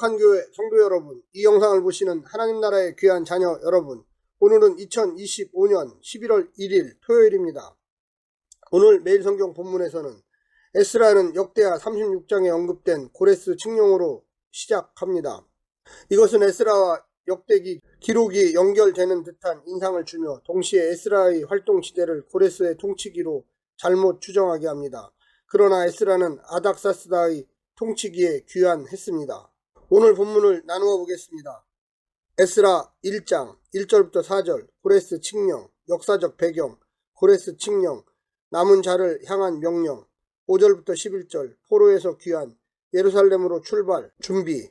행복한 교회 성도 여러분, 이 영상을 보시는 하나님 나라의 귀한 자녀 여러분, 오늘은 2025년 11월 1일 토요일입니다. 오늘 매일 성경 본문에서는 에스라는 역대하 36장에 언급된 고레스 칙령으로 시작합니다. 이것은 에스라와 역대기 기록이 연결되는 듯한 인상을 주며 동시에 에스라의 활동 시대를 고레스의 통치기로 잘못 추정하게 합니다. 그러나 에스라는 아닥사스다의 통치기에 귀환했습니다. 오늘 본문을 나누어 보겠습니다. 에스라 1장 1절부터 4절 고레스 칙령 역사적 배경 고레스 칙령 남은 자를 향한 명령 5절부터 11절 포로에서 귀환 예루살렘으로 출발 준비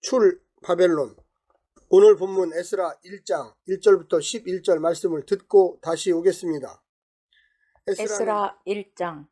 출 바벨론 오늘 본문 에스라 1장 1절부터 11절 말씀을 듣고 다시 오겠습니다. 에스라 1장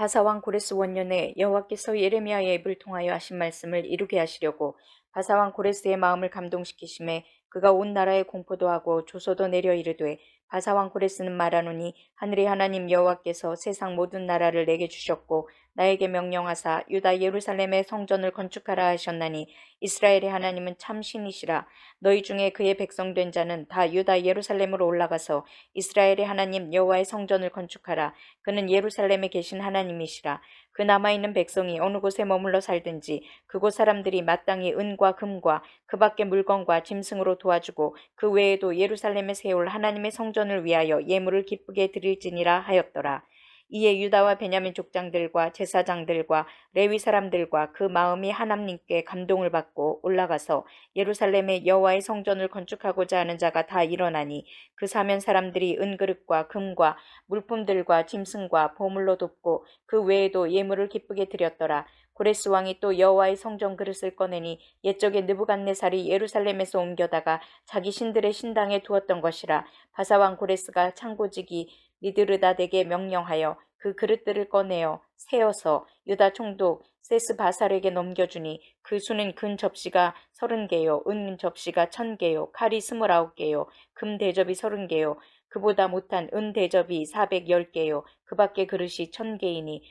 바사왕 고레스 원년에 여호와께서 예레미야의 입을 통하여 하신 말씀을 이루게 하시려고 바사왕 고레스의 마음을 감동시키심에 그가 온 나라에 공포도 하고 조소도 내려 이르되 바사왕 고레스는 말하노니 하늘의 하나님 여호와께서 세상 모든 나라를 내게 주셨고 나에게 명령하사 유다 예루살렘의 성전을 건축하라 하셨나니 이스라엘의 하나님은 참 신이시라. 너희 중에 그의 백성된 자는 다 유다 예루살렘으로 올라가서 이스라엘의 하나님 여호와의 성전을 건축하라. 그는 예루살렘에 계신 하나님이시라. 그 남아있는 백성이 어느 곳에 머물러 살든지 그곳 사람들이 마땅히 은과 금과 그 밖의 물건과 짐승으로 도와주고 그 외에도 예루살렘에 세울 하나님의 성전 을 위하여 예물을 기쁘게 드릴지니라 하였더라. 이에 유다와 베냐민 족장들과 제사장들과 레위 사람들과 그 마음이 하나님께 감동을 받고 올라가서 예루살렘에 여호와의 성전을 건축하고자 하는 자가 다 일어나니 그 사면 사람들이 은그릇과 금과 물품들과 짐승과 보물로 돕고 그 외에도 예물을 기쁘게 드렸더라. 고레스 왕이 또 여호와의 성전 그릇을 꺼내니 옛적에 느부갓네살이 예루살렘에서 옮겨다가 자기 신들의 신당에 두었던 것이라 바사 왕 고레스가 창고지기 니드르다덱에 명령하여 그 그릇들을 꺼내어 세어서 유다 총독 세스바살에게 넘겨주니 그 수는 금 접시가 서른 개요 은 접시가 천 개요 칼이 스물아홉 개요 금 대접이 서른 개요 그보다 못한 은 대접이 사백열 개요 그 밖에 그릇이 천 개이니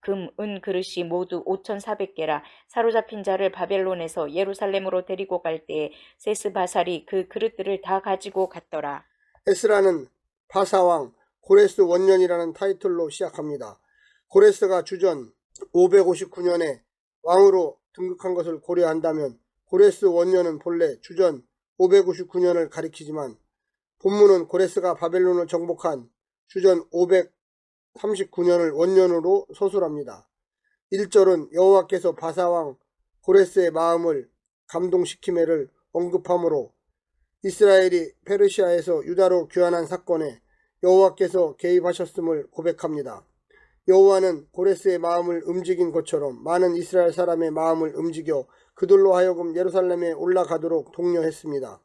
금, 은 그릇이 모두 5,400개라 사로잡힌 자를 바벨론에서 예루살렘으로 데리고 갈 때에 세스바살이 그 그릇들을 다 가지고 갔더라. 에스라는 바사왕 고레스 원년이라는 타이틀로 시작합니다. 고레스가 주전 559년에 왕으로 등극한 것을 고려한다면 고레스 원년은 본래 주전 559년을 가리키지만 본문은 고레스가 바벨론을 정복한 주전 539년을 원년으로 서술합니다. 1절은 여호와께서 바사왕 고레스의 마음을 감동시키매를 언급하므로 이스라엘이 페르시아에서 유다로 귀환한 사건에 여호와께서 개입하셨음을 고백합니다. 여호와는 고레스의 마음을 움직인 것처럼 많은 이스라엘 사람의 마음을 움직여 그들로 하여금 예루살렘에 올라가도록 독려했습니다.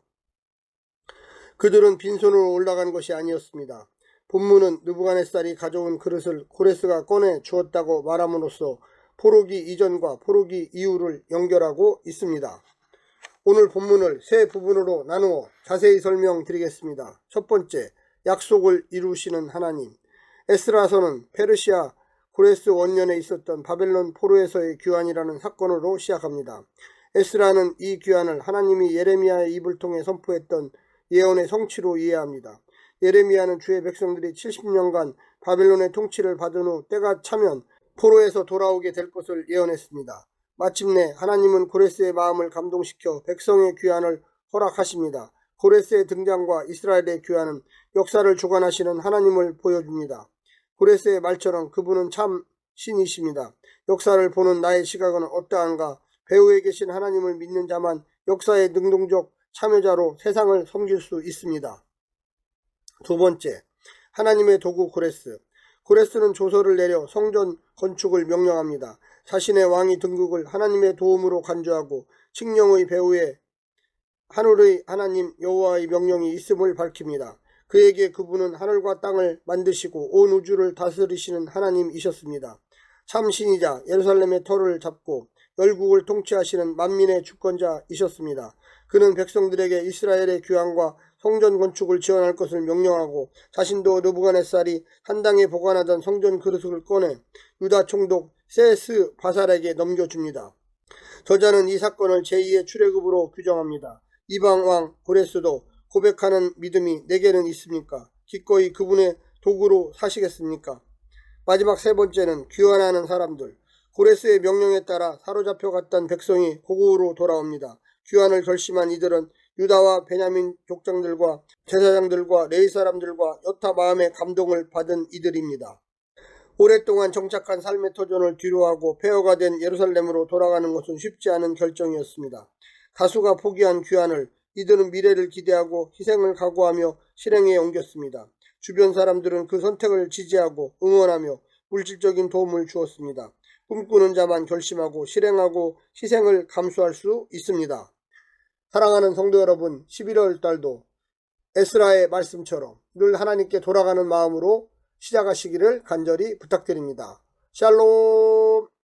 그들은 빈손으로 올라간 것이 아니었습니다. 본문은 느부갓네살이 가져온 그릇을 고레스가 꺼내 주었다고 말함으로써 포로기 이전과 포로기 이후를 연결하고 있습니다. 오늘 본문을 세 부분으로 나누어 자세히 설명드리겠습니다. 첫 번째, 약속을 이루시는 하나님. 에스라서는 페르시아 고레스 원년에 있었던 바벨론 포로에서의 귀환이라는 사건으로 시작합니다. 에스라는 이 귀환을 하나님이 예레미야의 입을 통해 선포했던 예언의 성취로 이해합니다. 예레미야는 주의 백성들이 70년간 바벨론의 통치를 받은 후 때가 차면 포로에서 돌아오게 될 것을 예언했습니다. 마침내 하나님은 고레스의 마음을 감동시켜 백성의 귀환을 허락하십니다. 고레스의 등장과 이스라엘의 귀환은 역사를 주관하시는 하나님을 보여줍니다. 고레스의 말처럼 그분은 참 신이십니다. 역사를 보는 나의 시각은 어떠한가? 배후에 계신 하나님을 믿는 자만 역사의 능동적 참여자로 세상을 섬길 수 있습니다. 두 번째, 하나님의 도구 고레스. 고레스는 조서를 내려 성전 건축을 명령합니다. 자신의 왕이 등극을 하나님의 도움으로 간주하고 칙령의 배후에 하늘의 하나님 여호와의 명령이 있음을 밝힙니다. 그에게 그분은 하늘과 땅을 만드시고 온 우주를 다스리시는 하나님이셨습니다. 참 신이자 예루살렘의 터를 잡고 열국을 통치하시는 만민의 주권자이셨습니다. 그는 백성들에게 이스라엘의 귀환과 성전 건축을 지원할 것을 명령하고 자신도 느부갓네살이 한 당에 보관하던 성전 그릇을 꺼내 유다 총독 세스 바살에게 넘겨줍니다. 저자는 이 사건을 제2의 출애굽으로 규정합니다. 이방 왕 고레스도 고백하는 믿음이 내게는 있습니까? 기꺼이 그분의 도구로 사시겠습니까? 마지막 세 번째는 귀환하는 사람들. 고레스의 명령에 따라 사로잡혀 갔던 백성이 고국으로 돌아옵니다. 귀환을 결심한 이들은 유다와 베냐민 족장들과 제사장들과 레이 사람들과 여타 마음의 감동을 받은 이들입니다. 오랫동안 정착한 삶의 터전을 뒤로하고 폐허가 된 예루살렘으로 돌아가는 것은 쉽지 않은 결정이었습니다. 다수가 포기한 귀환을 이들은 미래를 기대하고 희생을 각오하며 실행에 옮겼습니다. 주변 사람들은 그 선택을 지지하고 응원하며 물질적인 도움을 주었습니다. 꿈꾸는 자만 결심하고 실행하고 희생을 감수할 수 있습니다. 사랑하는 성도 여러분, 11월 달도 에스라의 말씀처럼 늘 하나님께 돌아가는 마음으로 시작하시기를 간절히 부탁드립니다. 샬롬!